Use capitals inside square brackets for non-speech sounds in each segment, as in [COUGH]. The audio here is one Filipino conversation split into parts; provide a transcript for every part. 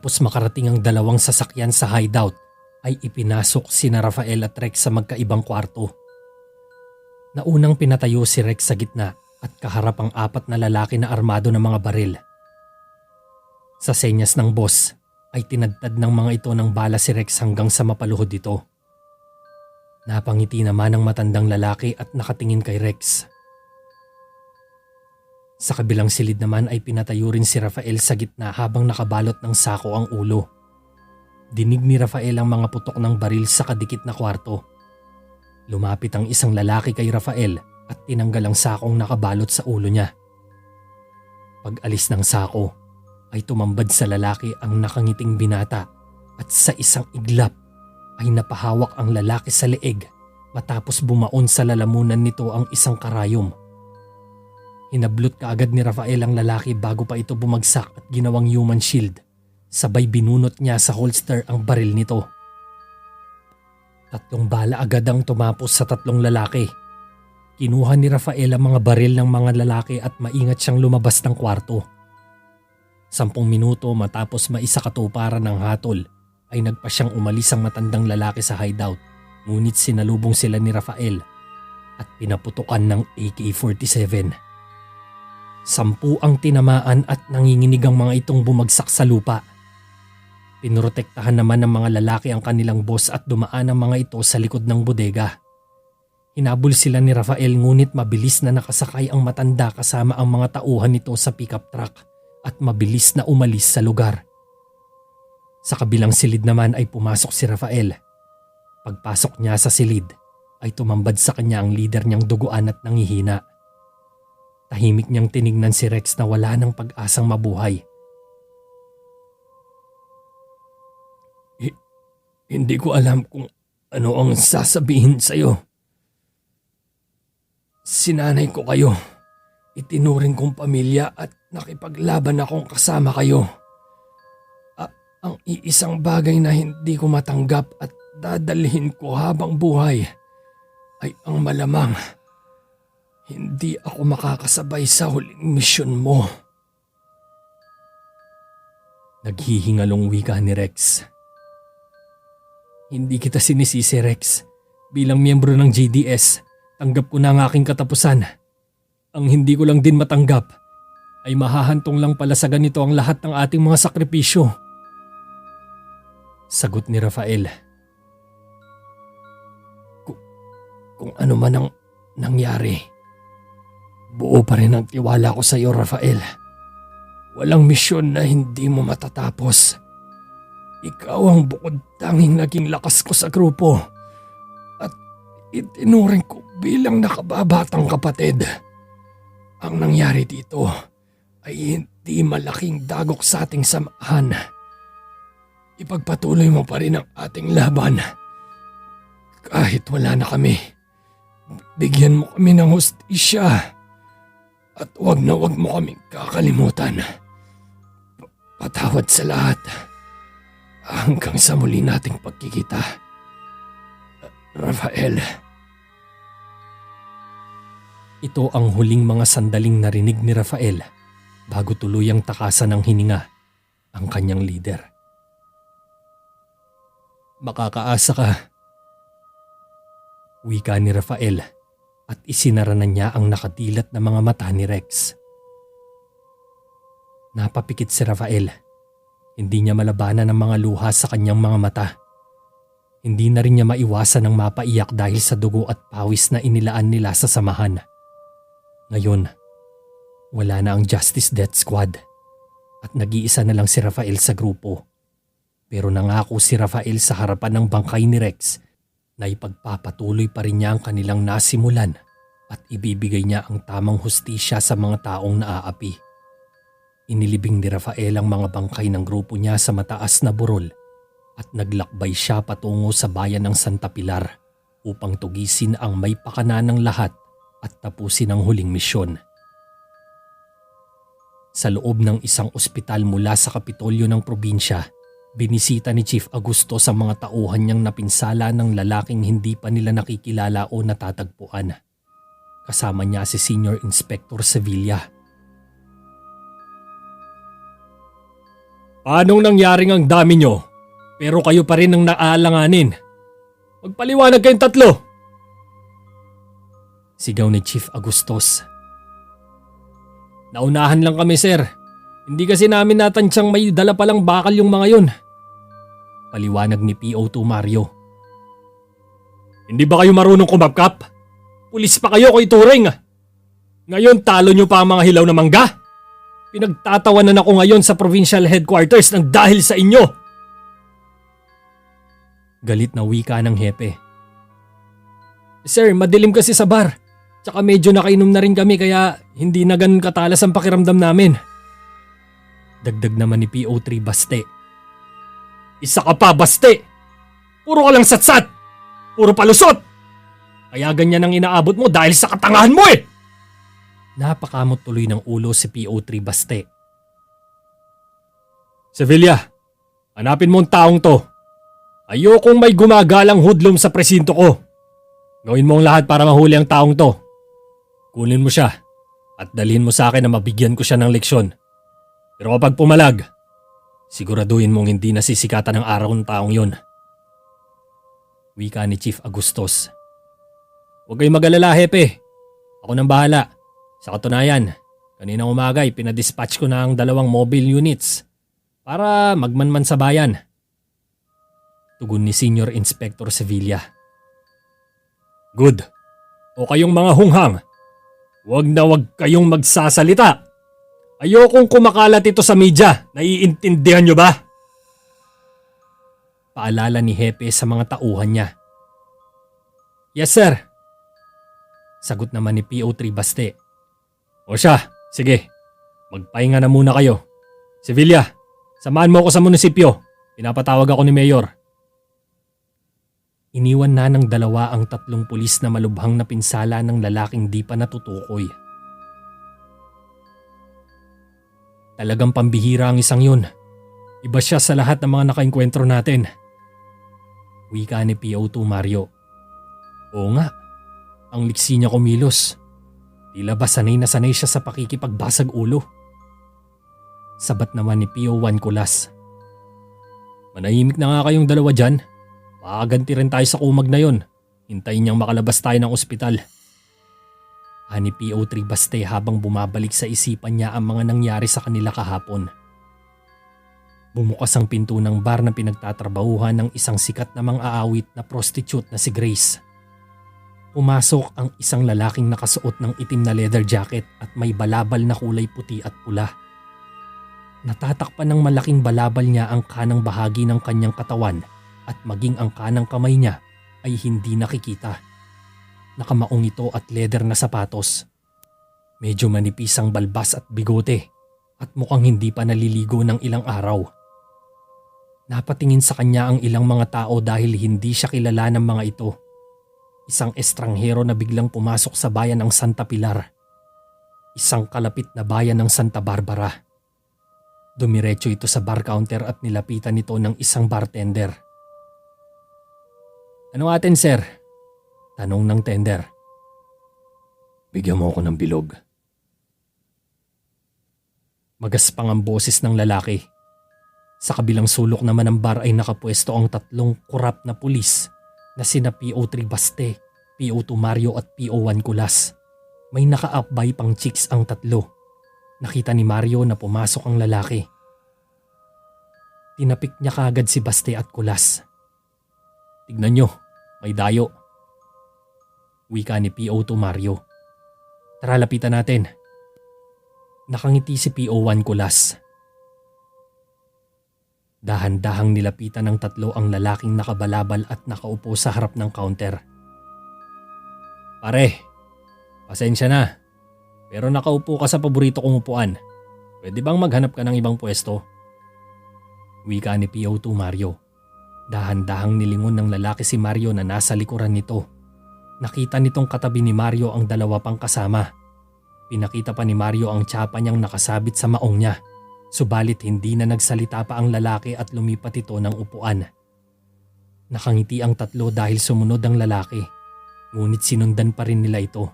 Matapos makarating ang dalawang sasakyan sa hideout, ay ipinasok sina Rafael at Rex sa magkaibang kwarto. Naunang pinatayo si Rex sa gitna at kaharap ang apat na lalaki na armado ng mga baril. Sa senyas ng boss ay tinadtad ng mga ito ng bala si Rex hanggang sa mapaluhod ito. Napangiti naman ang matandang lalaki at nakatingin kay Rex. Sa kabilang silid naman ay pinatayo rin si Rafael sa gitna habang nakabalot ng sako ang ulo. Dinig ni Rafael ang mga putok ng baril sa kadikit na kwarto. Lumapit ang isang lalaki kay Rafael at tinanggal ang sakong nakabalot sa ulo niya. Pag alis ng sako ay tumambad sa lalaki ang nakangiting binata at sa isang iglap ay napahawak ang lalaki sa leeg matapos bumaon sa lalamunan nito ang isang karayom. Hinablot kaagad ni Rafael ang lalaki bago pa ito bumagsak at ginawang human shield. Sabay binunot niya sa holster ang baril nito. Tatlong bala agad ang tumapos sa tatlong lalaki. Kinuha ni Rafael ang mga baril ng mga lalaki at maingat siyang lumabas ng kwarto. Sampung minuto matapos maisakatuparan ng hatol ay nagpa siyang umalis ang matandang lalaki sa hideout ngunit sinalubong sila ni Rafael at pinaputukan ng AK-47. Sampu ang tinamaan at nanginginig ang mga itong bumagsak sa lupa. Pinrotektahan naman ng mga lalaki ang kanilang boss at dumaan ang mga ito sa likod ng bodega. Hinabol sila ni Rafael ngunit mabilis na nakasakay ang matanda kasama ang mga tauhan nito sa pickup truck at mabilis na umalis sa lugar. Sa kabilang silid naman ay pumasok si Rafael. Pagpasok niya sa silid ay tumambad sa kanya ang leader niyang duguan at nangihina. Tahimik niyang tinignan si Rex na wala ng pag-asang mabuhay. Hindi ko alam kung ano ang sasabihin sa'yo. Sinanay ko kayo. Itinuring kong pamilya at nakipaglaban akong kasama kayo. A- ang iisang bagay na hindi ko matanggap at dadalhin ko habang buhay ay ang malamang hindi ako makakasabay sa huling misyon mo. Naghihingalong wika ni Rex. Hindi kita sinisisi Rex. Bilang miyembro ng JDS, tanggap ko na ang aking katapusan. Ang hindi ko lang din matanggap ay mahahantong lang pala sa ganito ang lahat ng ating mga sakripisyo. Sagot ni Rafael. Kung, kung ano man ang nangyari, buo pa rin ang tiwala ko sa iyo Rafael. Walang misyon na hindi mo matatapos. Ikaw ang bukod tanging naging lakas ko sa grupo at itinuring ko bilang nakababatang kapatid. Ang nangyari dito ay hindi malaking dagok sa ating samahan. Ipagpatuloy mo pa rin ang ating laban. Kahit wala na kami, bigyan mo kami ng hustisya. At wag na wag mo kaming kakalimutan. Pa- Patawad sa lahat. Hanggang sa muli nating pagkikita. Rafael. Ito ang huling mga sandaling narinig ni Rafael bago tuluyang takasan ng hininga ang kanyang leader. Makakaasa ka. Wika ni Rafael at isinara na niya ang nakadilat na mga mata ni Rex. Napapikit si Rafael. Hindi niya malabanan ang mga luha sa kanyang mga mata. Hindi na rin niya maiwasan ang mapaiyak dahil sa dugo at pawis na inilaan nila sa samahan. Ngayon, wala na ang Justice Death Squad at nag-iisa na lang si Rafael sa grupo. Pero nangako si Rafael sa harapan ng bangkay ni Rex na ipagpapatuloy pa rin niya ang kanilang nasimulan at ibibigay niya ang tamang hustisya sa mga taong naaapi. Inilibing ni Rafael ang mga bangkay ng grupo niya sa mataas na burol at naglakbay siya patungo sa bayan ng Santa Pilar upang tugisin ang may pakana ng lahat at tapusin ang huling misyon. Sa loob ng isang ospital mula sa kapitolyo ng probinsya, binisita ni Chief Augusto sa mga tauhan niyang napinsala ng lalaking hindi pa nila nakikilala o natatagpuan. Kasama niya si Senior Inspector Sevilla. Paanong nangyaring ang dami nyo? Pero kayo pa rin ang naalanganin. Magpaliwanag kayong tatlo. Sigaw ni Chief Agustos. Naunahan lang kami sir. Hindi kasi namin natansyang may dala palang bakal yung mga yun. Paliwanag ni PO2 Mario. Hindi ba kayo marunong kumapkap? Pulis pa kayo kay Turing. Ngayon talo nyo pa ang mga hilaw na mangga? Pinagtatawanan ako ngayon sa provincial headquarters ng dahil sa inyo. Galit na wika ng hepe. Sir, madilim kasi sa bar. Tsaka medyo nakainom na rin kami kaya hindi na ganun katalas ang pakiramdam namin. Dagdag naman ni PO3 Baste. Isa ka pa, Baste! Puro ka lang satsat! Puro palusot! Kaya ganyan ang inaabot mo dahil sa katangahan mo eh! Napakamot tuloy ng ulo si PO3 Baste. Sevilla, hanapin mo ang taong to. Ayokong may gumagalang hoodlum sa presinto ko. Gawin mo ang lahat para mahuli ang taong to. Kunin mo siya at dalhin mo sa akin na mabigyan ko siya ng leksyon. Pero kapag pumalag, siguraduhin mong hindi nasisikatan ng araw ng taong yon. Wika ni Chief Agustos. Huwag kayong mag-alala, Hepe. Ako nang bahala. Sa katunayan, kaninang umaga ay pinadispatch ko na ang dalawang mobile units para magmanman sa bayan. Tugon ni Senior Inspector Sevilla. Good. O kayong mga hunghang, huwag na huwag kayong magsasalita. Ayokong kumakalat ito sa media. Naiintindihan nyo ba? Paalala ni Hepe sa mga tauhan niya. Yes sir. Sagot naman ni PO3 Baste. O siya, sige. Magpahinga na muna kayo. Sevilla, samahan mo ako sa munisipyo. Pinapatawag ako ni Mayor. Iniwan na ng dalawa ang tatlong pulis na malubhang na pinsala ng lalaking di pa natutukoy. Talagang pambihira ang isang yun. Iba siya sa lahat ng mga nakainkwentro natin. Wika ni PO2 Mario. Oo nga, ang liksi niya kumilos. Tila ba sanay na sanay siya sa pakikipagbasag ulo. Sabat naman ni PO1 Kulas. Manahimik na nga kayong dalawa dyan. Makaganti rin tayo sa kumag na yon. Hintayin niyang makalabas tayo ng ospital. Ani PO3 Baste habang bumabalik sa isipan niya ang mga nangyari sa kanila kahapon. Bumukas ang pinto ng bar na pinagtatrabahuhan ng isang sikat na mang-aawit na prostitute na si Grace. Pumasok ang isang lalaking nakasuot ng itim na leather jacket at may balabal na kulay puti at pula. Natatakpan ng malaking balabal niya ang kanang bahagi ng kanyang katawan at maging ang kanang kamay niya ay hindi nakikita. Nakamaong ito at leather na sapatos. Medyo manipis ang balbas at bigote at mukhang hindi pa naliligo ng ilang araw. Napatingin sa kanya ang ilang mga tao dahil hindi siya kilala ng mga ito. Isang estranghero na biglang pumasok sa bayan ng Santa Pilar. Isang kalapit na bayan ng Santa Barbara. Dumiretso ito sa bar counter at nilapitan nito ng isang bartender. Ano atin sir? Tanong ng tender. Bigyan mo ako ng bilog. Magaspang ang boses ng lalaki. Sa kabilang sulok naman ng bar ay nakapwesto ang tatlong kurap na pulis na sina PO3 Baste, PO2 Mario at PO1 Kulas. May naka-upbay pang chicks ang tatlo. Nakita ni Mario na pumasok ang lalaki. Tinapik niya kagad si Baste at Kulas. Tignan nyo, may dayo. Wika ni PO2 Mario. Tara lapitan natin. Nakangiti si PO1 Kulas. Dahan-dahang nilapitan ng tatlo ang lalaking nakabalabal at nakaupo sa harap ng counter. Pare, pasensya na. Pero nakaupo ka sa paborito kong upuan. Pwede bang maghanap ka ng ibang pwesto? Wika ni PO2 Mario. Dahan-dahang nilingon ng lalaki si Mario na nasa likuran nito. Nakita nitong katabi ni Mario ang dalawa pang kasama. Pinakita pa ni Mario ang tsapa niyang nakasabit sa maong niya. Subalit hindi na nagsalita pa ang lalaki at lumipat ito ng upuan. Nakangiti ang tatlo dahil sumunod ang lalaki. Ngunit sinundan pa rin nila ito.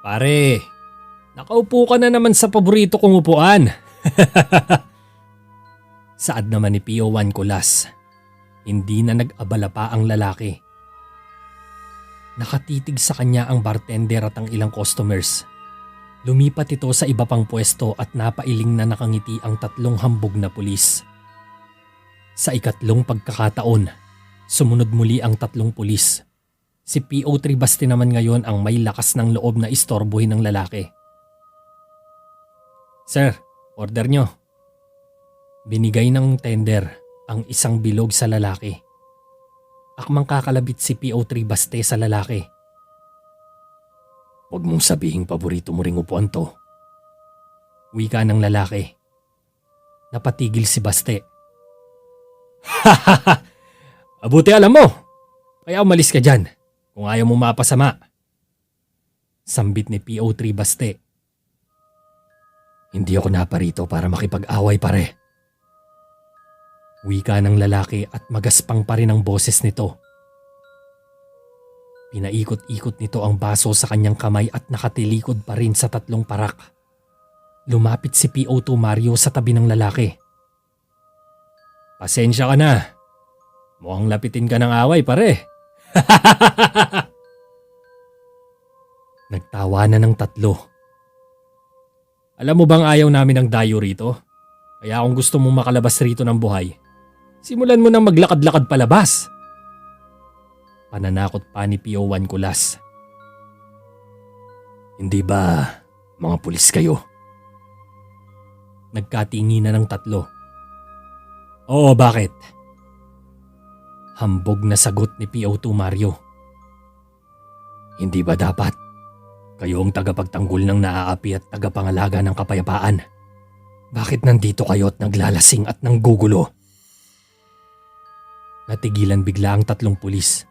Pare, nakaupo ka na naman sa paborito kong upuan. [LAUGHS] Saad naman ni PO1 Kulas. Hindi na nag-abala pa ang lalaki. Nakatitig sa kanya ang bartender at ang ilang customers. Lumipat ito sa iba pang pwesto at napailing na nakangiti ang tatlong hambog na pulis. Sa ikatlong pagkakataon, sumunod muli ang tatlong pulis. Si PO3 Basti naman ngayon ang may lakas ng loob na istorbohin ng lalaki. Sir, order nyo. Binigay ng tender ang isang bilog sa lalaki. Akmang kakalabit si PO3 Baste sa lalaki. Huwag mong sabihing paborito mo ring upuan to. Wika ng lalaki. Napatigil si Baste. [LAUGHS] Hahaha! Abuti alam mo! Kaya umalis ka dyan kung ayaw mo mapasama. Sambit ni PO3 Baste. Hindi ako naparito para makipag-away pare. Wika ng lalaki at magaspang pa rin ang boses nito. Pinaikot-ikot nito ang baso sa kanyang kamay at nakatilikod pa rin sa tatlong parak. Lumapit si PO2 Mario sa tabi ng lalaki. Pasensya ka na. Mukhang lapitin ka ng away pare. [LAUGHS] Nagtawa na ng tatlo. Alam mo bang ayaw namin ng dayo rito? Kaya kung gusto mong makalabas rito ng buhay, simulan mo nang maglakad-lakad palabas. Pananakot pa ni PO1 Kulas. Hindi ba mga pulis kayo? Nagkatinginan ng tatlo. Oo, bakit? Hambog na sagot ni PO2 Mario. Hindi ba dapat? Kayo ang tagapagtanggol ng naaapi at tagapangalaga ng kapayapaan. Bakit nandito kayo at naglalasing at nanggugulo? Natigilan bigla ang tatlong pulis.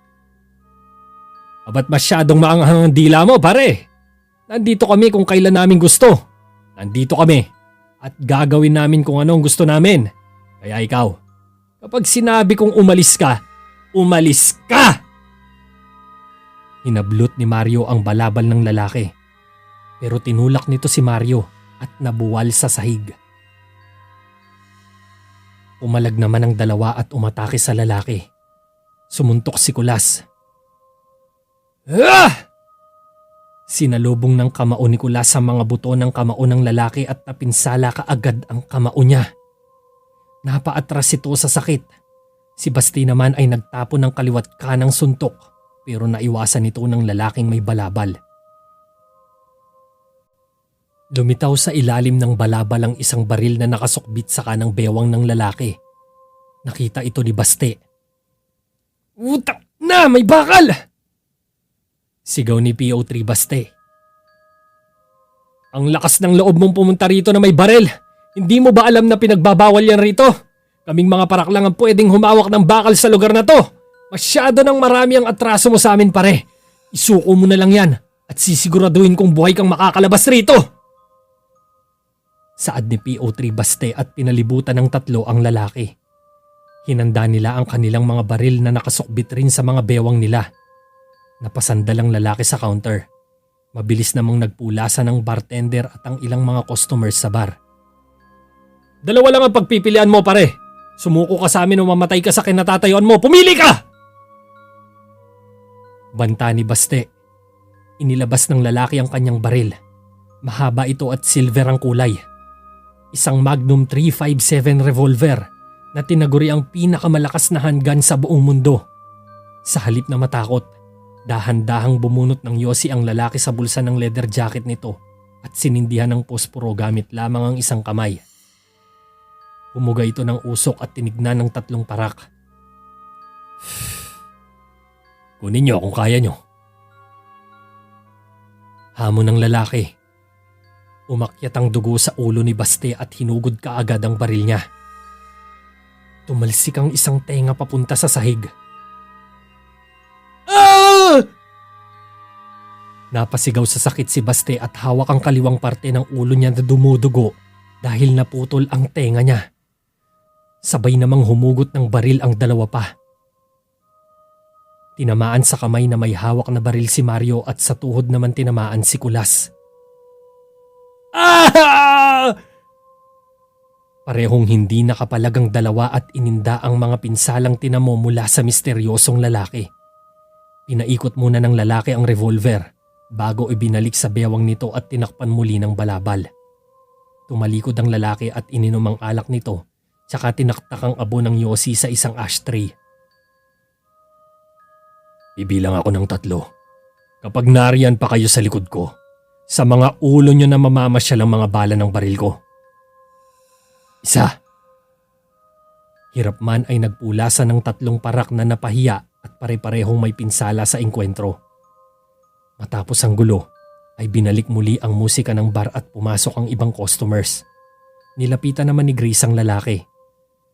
Abat masyadong maanghang ang dila mo, pare? Nandito kami kung kailan namin gusto. Nandito kami. At gagawin namin kung ano ang gusto namin. Kaya ikaw, kapag sinabi kong umalis ka, umalis ka! Hinablot ni Mario ang balabal ng lalaki. Pero tinulak nito si Mario at nabuwal sa sahig. Umalag naman ang dalawa at umatake sa lalaki. Sumuntok si Kulas. Ah! Sinalubong ng kamao ni Kulas sa mga buto ng kamao ng lalaki at napinsala kaagad ang kamao niya. Napaatras ito sa sakit. Si Basti naman ay nagtapo ng kaliwat kanang suntok pero naiwasan ito ng lalaking may balabal. Lumitaw sa ilalim ng balabal ang isang baril na nakasukbit sa kanang bewang ng lalaki. Nakita ito ni Baste. Utak na! May bakal! Sigaw ni PO3 Baste. Ang lakas ng loob mong pumunta rito na may baril. Hindi mo ba alam na pinagbabawal yan rito? Kaming mga parak lang ang pwedeng humawak ng bakal sa lugar na to. Masyado nang marami ang atraso mo sa amin pare. Isuko mo na lang yan at sisiguraduhin kong buhay kang makakalabas rito. Saad ni PO3 Baste at pinalibutan ng tatlo ang lalaki. Hinanda nila ang kanilang mga baril na nakasukbit rin sa mga bewang nila. Napasandal ang lalaki sa counter. Mabilis namang nagpulasa ng bartender at ang ilang mga customers sa bar. Dalawa lang ang pagpipilian mo pare. Sumuko ka sa amin o mamatay ka sa kinatatayuan mo. Pumili ka! Banta ni Baste. Inilabas ng lalaki ang kanyang baril. Mahaba ito at silver ang kulay. Isang Magnum 357 revolver na tinaguri ang pinakamalakas na handgun sa buong mundo. Sa halip na matakot, dahan-dahang bumunot ng yosi ang lalaki sa bulsa ng leather jacket nito at sinindihan ng posporo gamit lamang ang isang kamay. Humuga ito ng usok at tinignan ng tatlong parak. [SIGHS] Kunin niyo kung kaya niyo. Hamon ng lalaki. Umakyat ang dugo sa ulo ni Baste at hinugod kaagad ang baril niya. Tumalsik ang isang tenga papunta sa sahig. Ah! Napasigaw sa sakit si Baste at hawak ang kaliwang parte ng ulo niya na dumudugo dahil naputol ang tenga niya. Sabay namang humugot ng baril ang dalawa pa. Tinamaan sa kamay na may hawak na baril si Mario at sa tuhod naman tinamaan si Kulas. Ah! [LAUGHS] Parehong hindi nakapalagang dalawa at ininda ang mga pinsalang tinamo mula sa misteryosong lalaki. Pinaikot muna ng lalaki ang revolver bago ibinalik sa bewang nito at tinakpan muli ng balabal. Tumalikod ang lalaki at ininom ang alak nito tsaka tinaktak ang abo ng yosi sa isang ashtray. Ibilang ako ng tatlo. Kapag nariyan pa kayo sa likod ko, sa mga ulo nyo na mamamasya ang mga bala ng baril ko. Isa. Hirap man ay nagpulasan ng tatlong parak na napahiya at pare-parehong may pinsala sa engkwentro. Matapos ang gulo, ay binalik muli ang musika ng bar at pumasok ang ibang customers. Nilapitan naman ni Grace ang lalaki.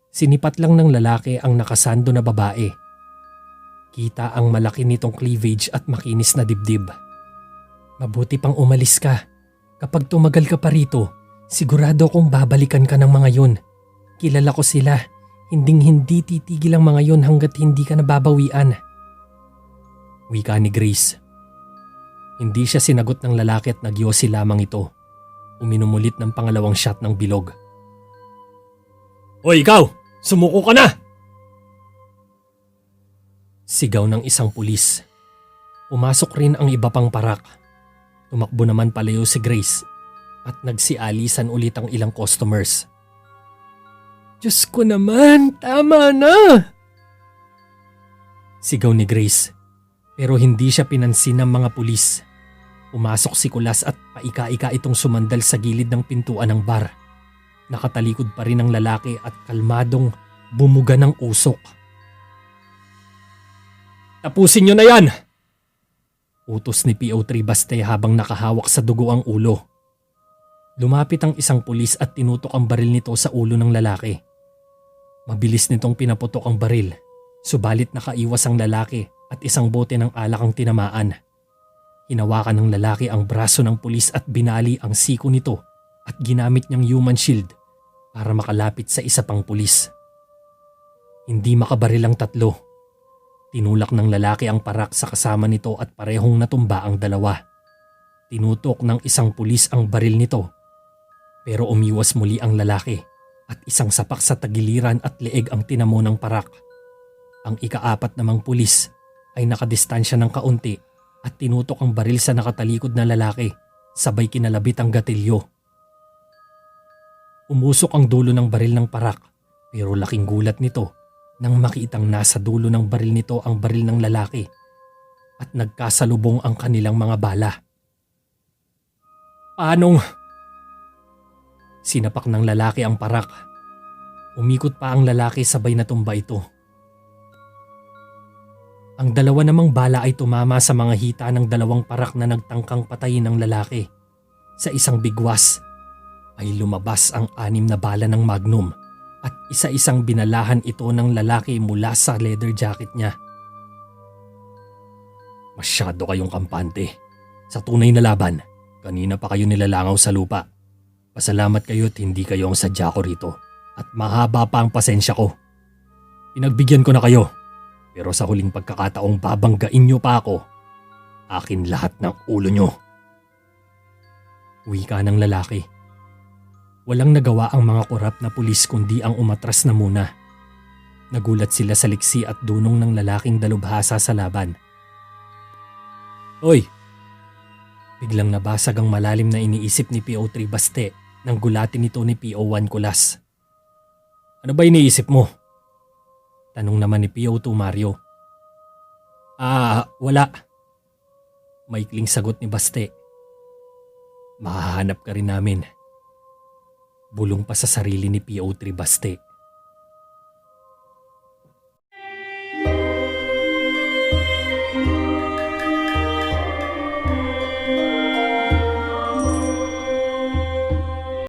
Sinipat lang ng lalaki ang nakasando na babae. Kita ang malaki nitong cleavage at makinis na dibdib. Mabuti pang umalis ka. Kapag tumagal ka pa rito, sigurado kong babalikan ka ng mga yun. Kilala ko sila. Hinding hindi titigil ang mga yun hanggat hindi ka nababawian. Wika ni Grace. Hindi siya sinagot ng lalaki at nagyosi lamang ito. Uminom ulit ng pangalawang shot ng bilog. Hoy ikaw! Sumuko ka na! Sigaw ng isang pulis. Pumasok rin ang iba pang parak. Tumakbo naman palayo si Grace at nagsialisan ulit ang ilang customers. Diyos ko naman, tama na! Sigaw ni Grace pero hindi siya pinansin ng mga pulis. Pumasok si Kulas at paika-ika itong sumandal sa gilid ng pintuan ng bar. Nakatalikod pa rin ang lalaki at kalmadong bumuga ng usok. Tapusin nyo na yan! Utos ni PO3 Baste habang nakahawak sa dugo ang ulo. Lumapit ang isang pulis at tinutok ang baril nito sa ulo ng lalaki. Mabilis nitong pinaputok ang baril, subalit nakaiwas ang lalaki at isang bote ng alak ang tinamaan. Hinawakan ng lalaki ang braso ng pulis at binali ang siko nito at ginamit niyang human shield para makalapit sa isa pang pulis. Hindi makabaril ang tatlo. Tinulak ng lalaki ang parak sa kasama nito at parehong natumba ang dalawa. Tinutok ng isang pulis ang baril nito. Pero umiwas muli ang lalaki at isang sapak sa tagiliran at leeg ang tinamo ng parak. Ang ikaapat namang pulis ay nakadistansya ng kaunti at tinutok ang baril sa nakatalikod na lalaki sabay kinalabit ang gatilyo. Umusok ang dulo ng baril ng parak pero laking gulat nito nang makitang nasa dulo ng baril nito ang baril ng lalaki at nagkasalubong ang kanilang mga bala. Paanong? Sinapak ng lalaki ang parak. Umikot pa ang lalaki sabay na tumba ito. Ang dalawa namang bala ay tumama sa mga hita ng dalawang parak na nagtangkang patayin ng lalaki. Sa isang bigwas ay lumabas ang anim na bala ng magnum isa-isang binalahan ito ng lalaki mula sa leather jacket niya. Masyado kayong kampante. Sa tunay na laban, kanina pa kayo nilalangaw sa lupa. Pasalamat kayo at hindi kayo ang sadya ko rito at mahaba pa ang pasensya ko. Pinagbigyan ko na kayo pero sa huling pagkakataong babanggain nyo pa ako, akin lahat ng ulo nyo. Wika ng lalaki. Walang nagawa ang mga korap na pulis kundi ang umatras na muna. Nagulat sila sa liksi at dunong ng lalaking dalubhasa sa laban. Hoy! Biglang nabasag ang malalim na iniisip ni PO3 Baste nang gulatin nito ni PO1 Kulas. Ano ba iniisip mo? Tanong naman ni PO2 Mario. Ah, wala. Maikling sagot ni Baste. Mahahanap ka rin namin. Bulong pa sa sarili ni PO3 Baste.